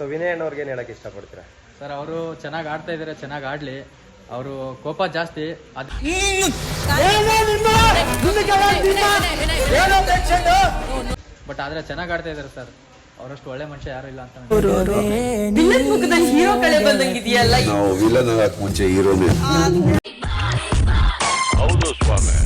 So Vinay ಅಣ್ಣವ್ರಿಗೆ ಏನು ಹೇಳಕ್ ಇಷ್ಟಪಡ್ತೀರಾ? ಸರ್ ಅವರು ಚೆನ್ನಾಗಿ ಆಡ್ತಾ ಇದ್ದಾರೆ ಚೆನ್ನಾಗಿ ಆಡ್ಲಿ. ಅವರು ಕೋಪ ಜಾಸ್ತಿ. ಅದ್ ಬಟ್ ಆದ್ರೆ ಚೆನ್ನಾಗಿ ಆಡ್ತಾ ಇದ್ದಾರೆ ಸರ್. ಅವರಷ್ಟು ಒಳ್ಳೆ ಮನುಷ್ಯ ಯಾರು ಇಲ್ಲ ಅಂತ ಹೀರೋ ಕಳೆ ಬಂದಂಗಿದೆಯಲ್ಲ? ನಾವು ವಿಲನ್ ಆಗಕ್ ಮುಂಚೆ ಹೀರೋನೇ. ಹೌದು ಹೌದು ಸ್ವಾಮಿ.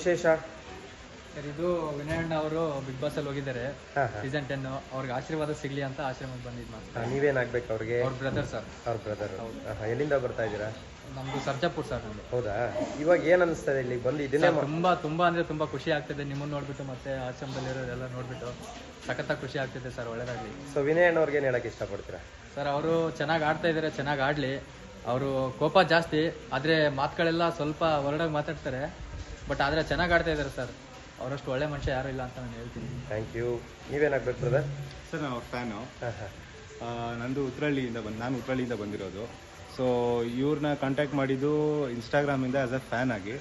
ವಿಶೇಷ? ಸರ್ ಇದು ವಿನಯಣ್ಣ ಅವರು ಬಿಗ್ ಬಾಸ್ ಅಲ್ಲಿ ಹೋಗಿದ್ದಾರೆ. ಹಾ ಹಾ. ಸೀಸನ್ ಟೆನ್ ಅವ್ರಿಗೆ ಆಶೀರ್ವಾದ ಸಿಗ್ಲಿ ಅಂತ ಆಶ್ರಮಕ್ಕೆ ಬಂದಿದ್ ಮಾತು. ಹಾ, ನೀವೇನಾಗ್ಬೇಕು ಅವ್ರಿಗೆ? ಅವ್ರ ಬ್ರದರ್ ಸರ್ ಅವ್ರ ಬ್ರದರ್ ಎಲ್ಲಿಂದ ಬರ್ತಾ ಇದ್ದೀರಾ? ನಮ್ದು ಸರ್ಜಾಪುರ್ ಸರ್ ನಮ್ದು. ಹೌದಾ? ಇವಾಗ ಏನ್ ಅನಿಸ್ತದೆ ಇಲ್ಲಿ ಬಂದು ಇದನ್ನೇ ತುಂಬಾ ತುಂಬಾ ಅಂದ್ರೆ ತುಂಬಾ ಖುಷಿ ಆಗ್ತಿದೆ. ನಿಮ್ಮನ್ನ ನೋಡ್ಬಿಟ್ಟು ಮತ್ತೆ ಆಶ್ರಮದಲ್ಲಿರೋರೆಲ್ಲ ನೋಡ್ಬಿಟ್ಟು ಸಖತ್ತಾಗಿ ಖುಷಿ ಆಗ್ತಿದೆ ಸರ್ ಒಳ್ಳೇದಾಗ್ಲಿ. ಸೊ ವಿನಯ್ ಅಣ್ಣವ್ರಿಗೆ ಏನು ಹೇಳಕ್ ಇಷ್ಟಪಡ್ತೀರಾ? ಸರ್ ಅವರು ಚೆನ್ನಾಗಿ ಆಡ್ತಾ ಇದ್ದಾರೆ ಚೆನ್ನಾಗಿ ಆಡ್ಲಿ. ಅವರು ಕೋಪ ಜಾಸ್ತಿ ಆದ್ರೆ ಮಾತುಗಳೆಲ್ಲ ಸ್ವಲ್ಪ ಹೊರಡಾಗಿ ಮಾತಾಡ್ತಾರೆ. ಬಟ್ ಆದ್ರೆ ಚೆನ್ನಾಗಿ ಆಡ್ತಾ ಇದ್ದಾರೆ ಸರ್. ಅವರಷ್ಟು ಒಳ್ಳೆ ಮನುಷ್ಯ ಯಾರು ಇಲ್ಲ ಅಂತ ನಾನು ಹೇಳ್ತೀನಿ. ಥ್ಯಾಂಕ್ ಯು ನೀವೇನಾಗ್ಬೇಕು ಬ್ರದರ್ ಸರ್ ನಾನು ಅವ್ರ ಫ್ಯಾನು ನಂದು ಉತ್ರಳ್ಳಿಯಿಂದ ಬಂದು ನಾನು ಉತ್ರಳ್ಳಿಯಿಂದ ಬಂದಿರೋದು. ಸೊ ಇವ್ರನ್ನ ಕಾಂಟ್ಯಾಕ್ಟ್ ಮಾಡಿದ್ದು ಇನ್ಸ್ಟಾಗ್ರಾಮಿಂದ ಆ್ಯಸ್ ಅ ಫ್ಯಾನ್ ಆಗಿ.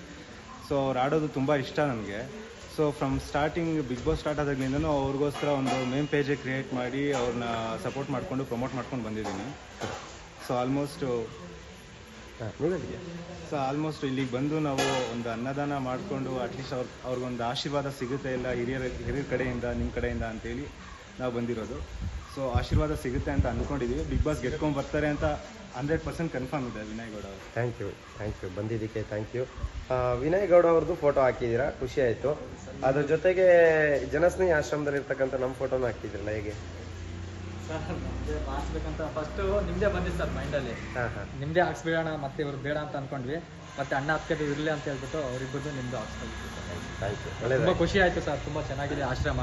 ಸೊ ಅವ್ರು ಆಡೋದು ತುಂಬ ಇಷ್ಟ ನನಗೆ. So from starting Bigg Boss start ಆದಾಗ್ಲಿಂದನೂ ಅವ್ರಿಗೋಸ್ಕರ ಒಂದು ಮೇನ್ ಪೇಜೇ ಕ್ರಿಯೇಟ್ ಮಾಡಿ ಅವ್ರನ್ನ ಸಪೋರ್ಟ್ ಮಾಡಿಕೊಂಡು ಪ್ರಮೋಟ್ ಮಾಡ್ಕೊಂಡು ಬಂದಿದ್ದೀನಿ. ಸೊ ಆಲ್ಮೋಸ್ಟ್ ನೀವೆಲ್ಲಿಗೆ ಸೊ ಆಲ್ಮೋಸ್ಟ್ ಇಲ್ಲಿಗೆ ಬಂದು ನಾವು ಒಂದು ಅನ್ನದಾನ ಮಾಡಿಕೊಂಡು ಅಟ್ಲೀಸ್ಟ್ ಅವ್ರ ಅವ್ರಿಗೊಂದು ಆಶೀರ್ವಾದ ಸಿಗುತ್ತೆ ಇಲ್ಲ ಹಿರಿಯರ ಹಿರಿಯರ ಕಡೆಯಿಂದ ನಿಮ್ಮ ಕಡೆಯಿಂದ ಅಂತೇಳಿ ನಾವು ಬಂದಿರೋದು. ಸೊ ಆಶೀರ್ವಾದ ಸಿಗುತ್ತೆ ಅಂತ ಅಂದ್ಕೊಂಡಿದ್ದೀವಿ ಬಿಗ್ ಬಾಸ್ ಗೆದ್ಕೊಂಡು ಬರ್ತಾರೆ ಅಂತ ಹಂಡ್ರೆಡ್ ಪರ್ಸೆಂಟ್ ಕನ್ಫರ್ಮ್ ಇದೆ ವಿನಯ್ ಗೌಡ ಅವರು. ಥ್ಯಾಂಕ್ ಯು ಥ್ಯಾಂಕ್ ಯು ಬಂದಿದ್ದಕ್ಕೆ ಥ್ಯಾಂಕ್ ಯು ವಿನಯ್ ಗೌಡ ಅವ್ರದ್ದು ಫೋಟೋ ಹಾಕಿದ್ದೀರಾ? ಖುಷಿ ಆಯಿತು. ಅದ್ರ ಜೊತೆಗೆ ಜನಸ್ನೇಹಿ ಆಶ್ರಮದಲ್ಲಿ ಇರ್ತಕ್ಕಂಥ ನಮ್ಮ ಫೋಟೋನ ಹಾಕಿದ್ರಲ್ಲ ಹೇಗೆ? ಸರ್ ಫಸ್ಟ್ ನಿಮ್ದೇ ಬಂದಿತ್ತು ಸರ್ ಮೈಂಡಲ್ಲಿ ನಿಮ್ದೇ ಹಾಕ್ಸ್ಬಿಡೋಣ ಮತ್ತೆ ಇವ್ರು ಬೇಡ ಅಂತ ಅನ್ಕೊಂಡ್ವಿ. ಮತ್ತೆ ಅಣ್ಣ ಹತ್ಕಡೆ ಇರಲಿ ಅಂತ ಹೇಳ್ಬಿಟ್ಟು ಅವ್ರಿಬ್ಬರು ನಿಮ್ದು ಹಾಕ್ಸ್ಕೊಳ್ತೀವಿ ಥ್ಯಾಂಕ್ ಯು ತುಂಬಾ ಖುಷಿ ಆಯ್ತು ಸರ್ ತುಂಬಾ ಚೆನ್ನಾಗಿದೆ ಆಶ್ರಮ.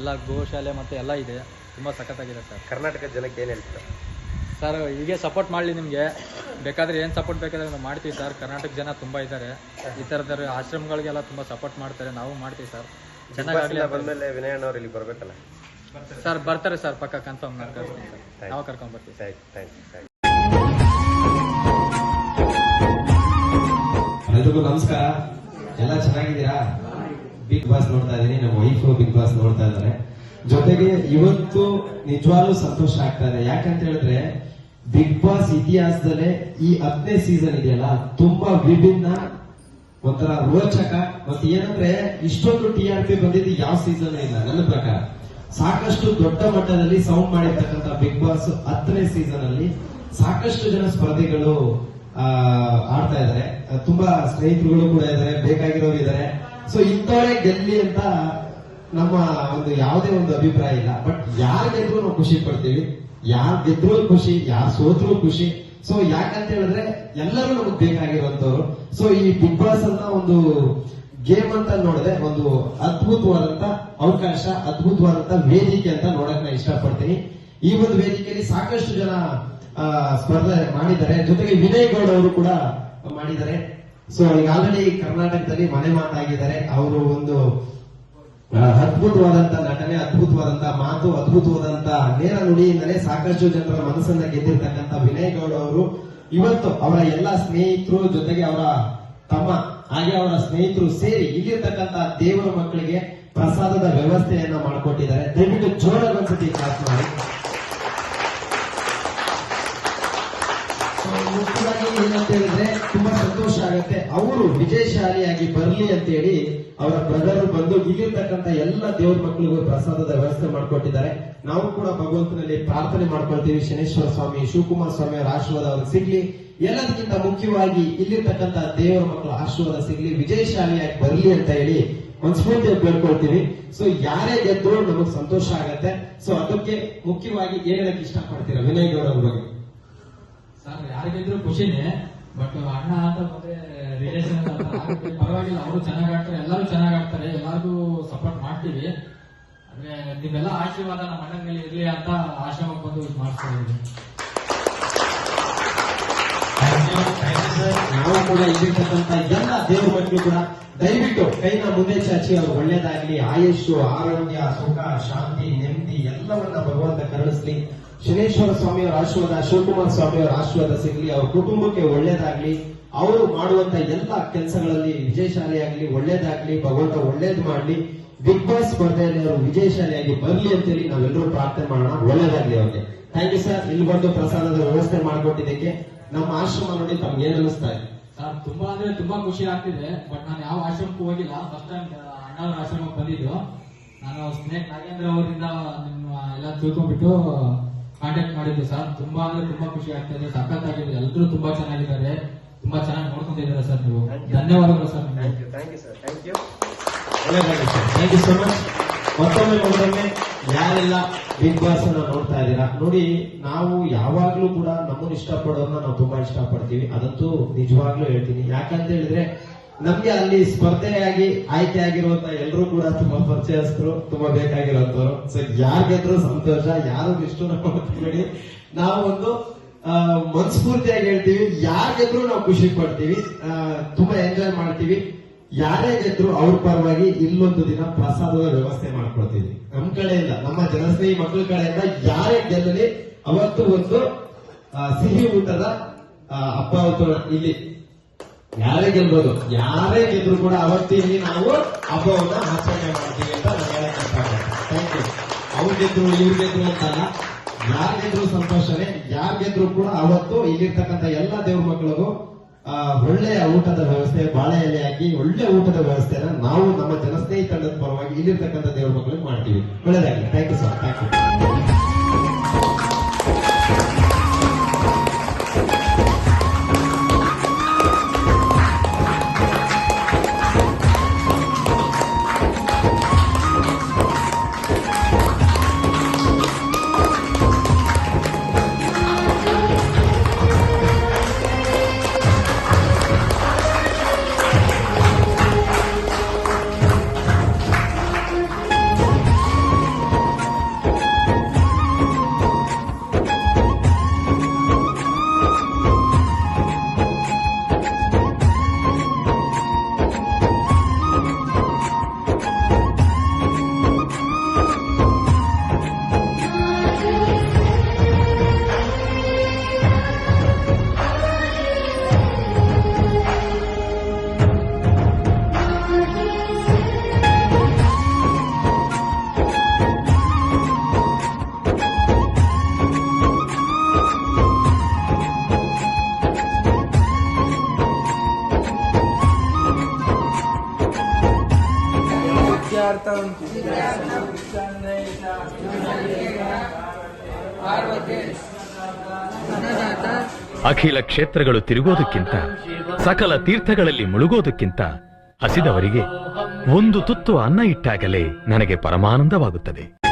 ಎಲ್ಲ ಗೋಶಾಲೆ ಮತ್ತೆ ಎಲ್ಲ ಇದೆ ತುಂಬಾ ಸಖತ್ತಾಗಿದೆ ಸರ್. ಕರ್ನಾಟಕ ಜನಕ್ಕೆ ಏನು ಹೇಳ್ತೀರಾ? ಸರ್ ಹೀಗೆ ಸಪೋರ್ಟ್ ಮಾಡಲಿ ನಿಮಗೆ. ಬೇಕಾದ್ರೆ ಏನು ಸಪೋರ್ಟ್ ಬೇಕಾದ್ರೆ ನಾವು ಮಾಡ್ತೀವಿ ಸರ್. ಕರ್ನಾಟಕ ಜನ ತುಂಬ ಇದ್ದಾರೆ. ಈ ಥರದ ಆಶ್ರಮಗಳಿಗೆಲ್ಲ ತುಂಬ ಸಪೋರ್ಟ್ ಮಾಡ್ತಾರೆ. ನಾವು ಮಾಡ್ತೀವಿ ಸರ್. ಚೆನ್ನಾಗಿ ಬಂದಮೇಲೆ ವಿನಯಣ್ಣವ್ರು ಇಲ್ಲಿ ಬರಬೇಕಲ್ಲ? ಸರ್ ಬರ್ತಾರೆ ಸರ್ ಪಕ್ಕ ಕನ್ಫರ್ಮ್ ನಾನು ಕಳಿಸ್ತೀನಿ ಸರ್ ನಾವು ಕರ್ಕೊಂಡ್ ಬರ್ತೀವಿ ಸರ್. ಎಲ್ರಿಗೂ ನಮಸ್ಕಾರ. ಎಲ್ಲ ಚೆನ್ನಾಗಿದ್ದೀರಾ? ಬಿಗ್ ಬಾಸ್ ನೋಡ್ತಾ ಇದೀನಿ ನಮ್ಮ ವೈಫ್ ಬಿಗ್ ಬಾಸ್ ನೋಡ್ತಾ ಇದ್ದಾರೆ ಜೊತೆಗೆ ಇವತ್ತು ನಿಜವಾಗ್ಲೂ ಸಂತೋಷ ಆಗ್ತಾ ಇದೆ. ಯಾಕಂತ ಹೇಳಿದ್ರೆ ಬಿಗ್ ಬಾಸ್ ಇತಿಹಾಸದಲ್ಲೇ ಈ ಹತ್ತನೇ ಸೀಸನ್ ಇದೆಯಲ್ಲ ತುಂಬಾ ವಿಭಿನ್ನ ಒಂಥರ ರೋಚಕ. ಮತ್ತೆ ಏನಂದ್ರೆ ಇಷ್ಟೊಂದು ಟಿ ಆರ್ ಪಿ ಬಂದಿದ್ದು ಯಾವ ಸೀಸನ್ ಇಲ್ಲ ನನ್ನ ಪ್ರಕಾರ. ಸಾಕಷ್ಟು ದೊಡ್ಡ ಮಟ್ಟದಲ್ಲಿ ಸೌಂಡ್ ಮಾಡಿರ್ತಕ್ಕಂಥ ಬಿಗ್ ಬಾಸ್ ಹತ್ತನೇ ಸೀಸನ್ ಅಲ್ಲಿ ಸಾಕಷ್ಟು ಜನ ಸ್ಪರ್ಧಿಗಳು ಆಡ್ತಾ ಇದ್ದಾರೆ. ತುಂಬಾ ಸ್ನೇಹಿತರುಗಳು ಕೂಡ ಇದ್ದಾರೆ, ಬೇಕಾಗಿರೋರು ಇದ್ದಾರೆ. ಸೊ ಇಂಥವರೇ ಗೆಲ್ಲಿ ಅಂತ ನಮ್ಮ ಒಂದು ಯಾವುದೇ ಒಂದು ಅಭಿಪ್ರಾಯ ಇಲ್ಲ. ಬಟ್ ಯಾರು ಗೆದ್ರು ನಾವು ಖುಷಿ ಪಡ್ತೀವಿ. ಯಾರು ಗೆದ್ರು ಖುಷಿ, ಯಾರು ಸೋತ್ರು ಖುಷಿ. ಸೊ ಯಾಕಂತ ಹೇಳಿದ್ರೆ ಎಲ್ಲರೂ ನಮಗ್ ಬೇಕಾಗಿರುವಂತವ್ರು ಸೊ ಈ ಬಿಗ್ ಬಾಸ್ ಅಂತ ಒಂದು ಗೇಮ್ ಅಂತ ನೋಡಿದ್ರೆ ಒಂದು ಅದ್ಭುತವಾದಂತ ಅವಕಾಶ, ಅದ್ಭುತವಾದಂತ ವೇದಿಕೆ ಅಂತ ನೋಡಕ್ ನಾನು ಇಷ್ಟಪಡ್ತೀನಿ. ಈ ಒಂದು ವೇದಿಕೆಯಲ್ಲಿ ಸಾಕಷ್ಟು ಜನ ಸ್ಪರ್ಧೆ ಮಾಡಿದ್ದಾರೆ. ಜೊತೆಗೆ ವಿನಯ್ ಗೌಡ್ ಅವರು ಕೂಡ ಮಾಡಿದ್ದಾರೆ. ಸೊ ಈಗ ಆಲ್ರೆಡಿ ಕರ್ನಾಟಕದಲ್ಲಿ ಮನೆ ಮಾತಾಗಿದ್ದಾರೆ. ಅವರು ಒಂದು ಅದ್ಭುತವಾದಂತ ನಟನೆ, ಅದ್ಭುತವಾದಂತ ಮಾತು, ಅದ್ಭುತವಾದಂತ ನೇರ ನುಡಿಯಿಂದಲೇ ಸಾಕಷ್ಟು ಜನರ ಮನಸ್ಸನ್ನ ಗೆದ್ದಿರ್ತಕ್ಕಂಥ ವಿನಯ್ ಗೌಡ್ ಅವರು. ಇವತ್ತು ಅವರ ಎಲ್ಲ ಸ್ನೇಹಿತರು ಜೊತೆಗೆ ಅವರ ತಮ್ಮ, ಹಾಗೆ ಅವರ ಸ್ನೇಹಿತರು ಸೇರಿ ಇಲ್ಲಿರ್ತಕ್ಕಂಥ ದೇವರ ಮಕ್ಕಳಿಗೆ ಪ್ರಸಾದದ ವ್ಯವಸ್ಥೆಯನ್ನ ಮಾಡಿಕೊಟ್ಟಿದ್ದಾರೆ. ದಯವಿಟ್ಟು ಜೋರಾಗಿ ಒಂದ್ಸತಿ ಕ್ಲಾಸ್ ಮಾಡಿ. ಮುಖ್ಯವಾಗಿ ಏನಂತ ಹೇಳಿದ್ರೆ ತುಂಬಾ ಸಂತೋಷ ಆಗುತ್ತೆ. ಅವರು ವಿಜಯಶಾಲಿಯಾಗಿ ಬರಲಿ ಅಂತ ಹೇಳಿ ಅವರ ಬ್ರದರ್ ಬಂದು ಇಲ್ಲಿರ್ತಕ್ಕಂಥ ಎಲ್ಲ ದೇವ್ರ ಮಕ್ಕಳಿಗೂ ಪ್ರಸಾದದ ವ್ಯವಸ್ಥೆ ಮಾಡಿಕೊಟ್ಟಿದ್ದಾರೆ. ನಾವು ಕೂಡ ಭಗವಂತನಲ್ಲಿ ಪ್ರಾರ್ಥನೆ ಮಾಡ್ಕೊಳ್ತೀವಿ, ಶನೇಶ್ವರ ಸ್ವಾಮಿ, ಶಿವಕುಮಾರ್ ಸ್ವಾಮಿ ಅವರ ಆಶೀರ್ವಾದ ಅವ್ರಿಗೆ ಸಿಗ್ಲಿ. ಎಲ್ಲದಕ್ಕಿಂತ ಮುಖ್ಯವಾಗಿ ಇಲ್ಲಿರ್ತಕ್ಕಂಥ ದೇವರ ಮಕ್ಕಳ ಆಶೀರ್ವಾದ ಸಿಗ್ಲಿ. ವಿಜಯಶಾಲಿಯಾಗಿ ಬರಲಿ ಅಂತ ಹೇಳಿ ಒಂದ್ ಕೇಳ್ಕೊಳ್ತೀವಿ. ಸೊ ಯಾರೇ ಗೆದ್ರು ನಮಗ್ ಸಂತೋಷ ಆಗತ್ತೆ. ಸೊ ಅದಕ್ಕೆ ಮುಖ್ಯವಾಗಿ ಏನ್ ಹೇಳಕ್ ಇಷ್ಟಪಡ್ತೀರಾ? ವಿನಯ್ ಗೌಡ ಸರ್ ಯಾರಿಗಿದ್ರು ಖುಷಿನೇ ಬಟ್ ಅಣ್ಣ ಅಂತ ಬಂದ್ರೆ ರಿಲೇಷನ್ ಪರವಾಗಿಲ್ಲ, ಅವರು ಚೆನ್ನಾಗಿ ಆಡ್ತಾರೆ, ಎಲ್ಲರೂ ಚೆನ್ನಾಗಿ ಆಡ್ತಾರೆ, ಎಲ್ಲರಿಗೂ ಸಪೋರ್ಟ್ ಮಾಡ್ತೀವಿ. ಅಂದ್ರೆ ನಿಮ್ಮೆಲ್ಲ ಆಶೀರ್ವಾದ ನಮ್ಮ ಅಣ್ಣನ ಮೇಲೆ ಇರ್ಲಿ ಅಂತ ಆಶ್ರಮಕ್ಕೆ ಬಂದು ಇದು ಮಾಡ್ತಾ ಇದ್ದೀವಿ. ನಾವು ಕೂಡ ಇಲ್ಲಿರ್ತಕ್ಕಂಥ ಎಲ್ಲ ದೇವ್ರ ಮಕ್ಕಳು ಕೂಡ ದಯವಿಟ್ಟು ಕೈನ ಮುಂದೆ ಚಾಚಿ, ಅವ್ರು ಒಳ್ಳೇದಾಗ್ಲಿ. ಆಯುಷು ಆರೋಗ್ಯ, ಸುಖ, ಶಾಂತಿ, ನೆಮ್ಮದಿ, ಎಲ್ಲವನ್ನ ಭಗವಂತ ಕರುಣಿಸ್ಲಿ. ಶನೇಶ್ವರ ಸ್ವಾಮಿಯವರ ಆಶೀರ್ವಾದ, ಶಿವಕುಮಾರ್ ಸ್ವಾಮಿಯವರ ಆಶೀರ್ವಾದ ಸಿಗ್ಲಿ. ಅವ್ರ ಕುಟುಂಬಕ್ಕೆ ಒಳ್ಳೇದಾಗ್ಲಿ. ಅವರು ಮಾಡುವಂತ ಎಲ್ಲ ಕೆಲಸಗಳಲ್ಲಿ ವಿಜಯಶಾಲಿಯಾಗ್ಲಿ ಒಳ್ಳೇದಾಗ್ಲಿ. ಭಗವಂತ ಒಳ್ಳೇದ್ ಮಾಡ್ಲಿ. ಬಿಗ್ ಬಾಸ್ ಸ್ಪರ್ಧೆಯಲ್ಲಿ ಅವರು ವಿಜಯಶಾಲಿಯಾಗಿ ಬರ್ಲಿ ಅಂತೇಳಿ ನಾವೆಲ್ಲರೂ ಪ್ರಾರ್ಥನೆ ಮಾಡೋಣ. ಒಳ್ಳೇದಾಗ್ಲಿ ಅವ್ರಿಗೆ. ಥ್ಯಾಂಕ್ ಯು ಸರ್ ಇಲ್ಲಿ ಬಂದು ಪ್ರಸಾದದ ವ್ಯವಸ್ಥೆ ಮಾಡಿಕೊಟ್ಟಿದ್ದಕ್ಕೆ ನಮ್ಮ ಆಶ್ರಮ ನೋಡಿ ತಮ್ಗೆ ಏನ್ ಅನಿಸ್ತಾ ಇದೆ? ಸರ್ ತುಂಬಾ ಅಂದ್ರೆ ತುಂಬಾ ಖುಷಿ ಆಗ್ತಿದೆ ಬಟ್ ನಾನು ಯಾವ ಆಶ್ರಮಕ್ಕೂ ಹೋಗಿಲ್ಲ. ಫಸ್ಟ್ ಟೈಮ್ ಅಣ್ಣವ್ರ ಆಶ್ರಮಕ್ಕೆ ಬಂದಿದ್ದು. ನಾನು ಸ್ನೇಕ್ ನಾಗೇಂದ್ರ ಅವರಿಂದ ನಿಮ್ಮ ಎಲ್ಲ ತಿಳ್ಕೊಂಡ್ಬಿಟ್ಟು ಕಾಂಟ್ಯಾಕ್ಟ್ ಮಾಡಿದ್ದೆ ಸರ್. ತುಂಬಾ ಅಂದ್ರೆ ತುಂಬಾ ಖುಷಿ ಆಗ್ತಿದೆ ಸಖತ್ತಾಗಿದೆ ಎಲ್ಲರೂ ತುಂಬಾ ಚೆನ್ನಾಗಿದ್ದಾರೆ. ತುಂಬಾ ಚೆನ್ನಾಗಿ ನೋಡ್ಕೊಂಡಿದ್ದಾರೆ ಸರ್ ನೀವು. ಧನ್ಯವಾದಗಳು sir thank you thank you sir thank you okay sir. Thank you so much ಮತ್ತೊಮ್ಮೆ ಮತ್ತೊಮ್ಮೆ ಯಾರೆಲ್ಲ ಬಿಗ್ ಬಾಸ್ ಅನ್ನ ನೋಡ್ತಾ ಇದ್ದೀರಾ? ನೋಡಿ, ನಾವು ಯಾವಾಗ್ಲೂ ಕೂಡ ನಮ್ಮನ್ನ ಇಷ್ಟಪಡೋರ್ನ ನಾವು ತುಂಬಾ ಇಷ್ಟಪಡ್ತೀವಿ. ಅದಂತೂ ನಿಜವಾಗ್ಲೂ ಹೇಳ್ತೀನಿ. ಯಾಕಂತ ಹೇಳಿದ್ರೆ, ನಮ್ಗೆ ಅಲ್ಲಿ ಸ್ಪರ್ಧೆಯಾಗಿ ಆಯ್ಕೆ ಆಗಿರುವಂತ ಎಲ್ಲರೂ ಕೂಡ ತುಂಬಾ ಪರಿಚಯಸ್ತರು ತುಂಬಾ ಬೇಕಾಗಿರುವಂತವ್ರು. ಸೊ ಯಾರ್ ಗೆದ್ರು ಸಂತೋಷ, ಯಾರು ಇಷ್ಟು ನೋಡ್ತೀವಿ ನಾವು ಒಂದು ಮನಸ್ಫೂರ್ತಿಯಾಗಿ ಹೇಳ್ತೀವಿ. ಯಾರ್ ಗೆದ್ರು ನಾವು ಖುಷಿ ಪಡ್ತೀವಿ. ತುಂಬಾ ಎಂಜಾಯ್ ಮಾಡ್ತೀವಿ. ಯಾರೇ ಗೆದ್ರು ಅವ್ರ ಪರವಾಗಿ ಇಲ್ಲೊಂದು ದಿನ ಪ್ರಸಾದದ ವ್ಯವಸ್ಥೆ ಮಾಡ್ಕೊಳ್ತೀವಿ. ನಮ್ ಕಡೆಯಿಂದ, ನಮ್ಮ ಜನಸ್ನೇಹಿ ಮಕ್ಕಳ ಕಡೆಯಿಂದ ಯಾರೇ ಗೆಲ್ಲಲಿ ಅವತ್ತು ಒಂದು ಸಿಹಿ ಊಟದ ಹಬ್ಬ ಇಲ್ಲಿ ಯಾರೇ ಗೆಲ್ಬೋದು, ಯಾರೇ ಗೆದ್ರು ಕೂಡ ಅವತ್ತು ಇಲ್ಲಿ ನಾವು ಹಬ್ಬವನ್ನ ಆಚರಣೆ ಮಾಡ್ತೀವಿ ಅಂತ ನಾನು ಹೇಳಕ್ ಥ್ಯಾಂಕ್ ಯು ಅವ್ರ ಗೆದ್ರು, ಇವ್ರು ಗೆದ್ರು ಅಂತಲ್ಲ. ಯಾರ್ ಗೆದ್ರು ಸಂತೋಷನೇ, ಯಾರ್ ಗೆದ್ರು ಕೂಡ ಅವತ್ತು ಇಲ್ಲಿರ್ತಕ್ಕಂಥ ಎಲ್ಲಾ ದೇವ್ರ ಮಕ್ಕಳಿಗೂ ಒಳ್ಳೆಯ ಊಟದ ವ್ಯವಸ್ಥೆ ಬಾಳೆ ಎಲೆ ಹಾಕಿ ಒಳ್ಳೆ ಊಟದ ವ್ಯವಸ್ಥೆನ ನಾವು ನಮ್ಮ ಜನಸ್ನೇಹಿತ ತಂಡದ ಪರವಾಗಿ ಇಲ್ಲಿರ್ತಕ್ಕಂಥ ದೇವರ ಮಕ್ಕಳಿಗೆ ಮಾಡ್ತೀವಿ. ಒಳ್ಳೆಯದಾಗಿ thank you sir thank you ಅಖಿಲ ಕ್ಷೇತ್ರಗಳು ತಿರುಗೋದಕ್ಕಿಂತ ಸಕಲ ತೀರ್ಥಗಳಲ್ಲಿ ಮುಳುಗೋದಕ್ಕಿಂತ ಹಸಿದವರಿಗೆ ಒಂದು ತುತ್ತು ಅನ್ನ ಇಟ್ಟಾಗಲೇ ನನಗೆ ಪರಮಾನಂದವಾಗುತ್ತದೆ.